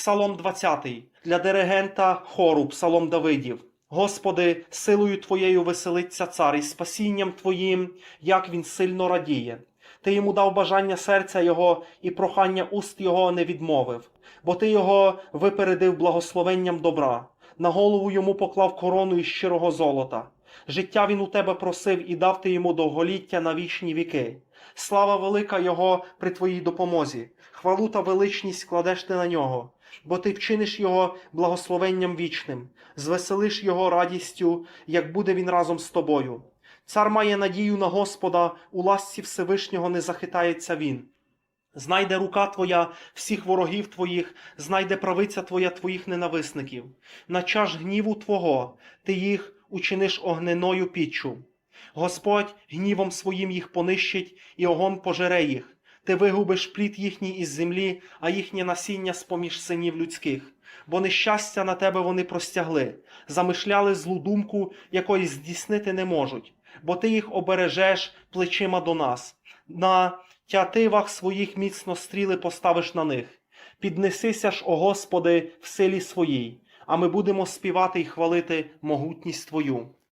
Псалом 20 для диригента хору Псалом Давидів. Господи, силою Твоєю веселиться цар і спасінням Твоїм, як він сильно радіє. Ти йому дав бажання серця його і прохання уст його не відмовив, бо ти його випередив благословенням добра, на голову йому поклав корону із щирого золота. Життя він у тебе просив і дав ти йому довголіття на вічні віки. Слава велика Його при твоїй допомозі, хвалу та величність кладеш ти на нього, бо ти вчиниш його благословенням вічним, звеселиш його радістю, як буде він разом з тобою. Цар має надію на Господа, у ласці Всевишнього не захитається він. Знайде рука твоя всіх ворогів твоїх, знайде правиця твоя твоїх ненависників. На час гніву твого ти їх учиниш огненою піччю. Господь гнівом своїм їх понищить, і огонь пожере їх. Ти вигубиш плід їхній із землі, а їхнє насіння з-поміж синів людських. Бо нещастя на тебе вони простягли, замишляли злу думку, якої здійснити не можуть, бо ти їх обережеш плечима до нас. На тятивах своїх міцно стріли поставиш на них. Піднесися ж, о Господи, в силі своїй, а ми будемо співати і хвалити могутність Твою.